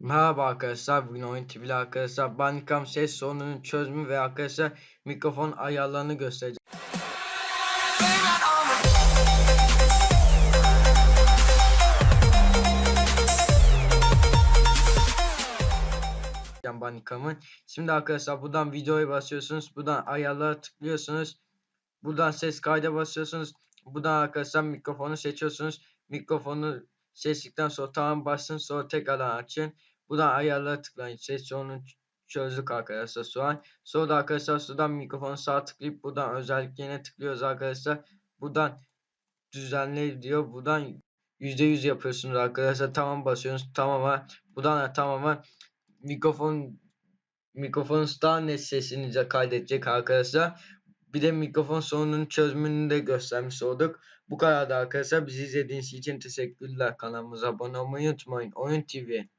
Merhaba arkadaşlar. Bugün Oyun TV'li arkadaşlar. Bandicam ses sorununun çözümü ve arkadaşlar mikrofon ayarlarını göstereceğim. Bandicam'ın. Şimdi arkadaşlar buradan videoya basıyorsunuz. Buradan ayarlara tıklıyorsunuz. Buradan ses kayda basıyorsunuz. Buradan arkadaşlar mikrofonu seçiyorsunuz. Mikrofonu seçtikten sonra tamam basın sonra tekrardan açın. Buradan ayarlara tıklayın. Ses sorununu çözdük arkadaşlar şu an. Sonra da arkadaşlar şuradan mikrofonu sağ tıklayıp buradan özelliklerine tıklıyoruz arkadaşlar. Buradan düzenle diyor. Buradan %100 yapıyorsunuz arkadaşlar. Tamam basıyorsunuz. Tamama. Buradan da tamama mikrofon mikrofon daha net sesinize kaydedecek arkadaşlar. Bir de mikrofon sorununun çözümünü de göstermiş olduk. Bu kadar da arkadaşlar. Bizi izlediğiniz için teşekkürler. Kanalımıza abone olmayı unutmayın. Oyun TV.